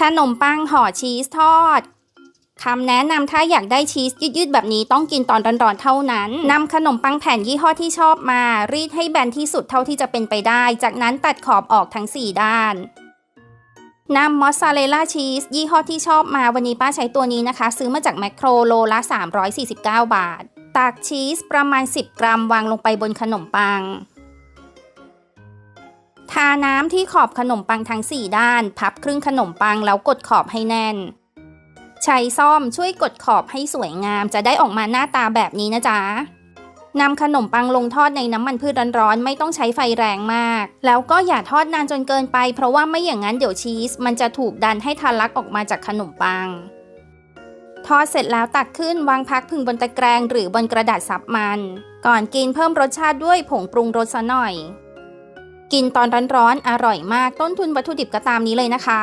ขนมปังห่อชีสทอดคำแนะนำถ้าอยากได้ชีสยืดๆ แบบนี้ต้องกินตอนร้อนๆ เท่านั้นนำขนมปังแผ่นยี่ห้อที่ชอบมา รีดให้แบนที่สุดเท่าที่จะเป็นไปได้ จากนั้นตัดขอบออกทั้ง 4 ด้านนำมอสซาเรลล่าชีสยี่ห้อที่ชอบมาวันนี้ป้าใช้ตัวนี้นะคะ ซื้อมาจากแมคโครโลละ 349 บาท ตักชีสประมาณ 10 กรัมวางลงไปบนขนมปัง ทาน้ำที่ขอบขนมปังทั้ง 4 ด้าน พับครึ่งขนมปังแล้วกดขอบให้แน่น ใช้ซ่อมช่วยกดขอบให้สวยงาม จะได้ออกมาหน้าตาแบบนี้นะจ๊ะนำขนมปังลงทอดในน้ำมันพืชร้อนๆไม่ต้องใช้ไฟแรงมาก แล้วก็อย่าทอดนานจนเกินไป เพราะว่าไม่อย่างนั้นเดี๋ยวชีส มันจะถูกดันให้ทะลักออกมาจากขนมปัง ทอดเสร็จแล้วตักขึ้นวางพักพึงบนตะแกรงหรือบนกระดาษซับมัน ก่อนกินเพิ่มรสชาติด้วยผงปรุงรสซะหน่อย กินตอนร้อนๆอร่อยมากต้นทุนวัตถุดิบก็ตามนี้เลยนะคะ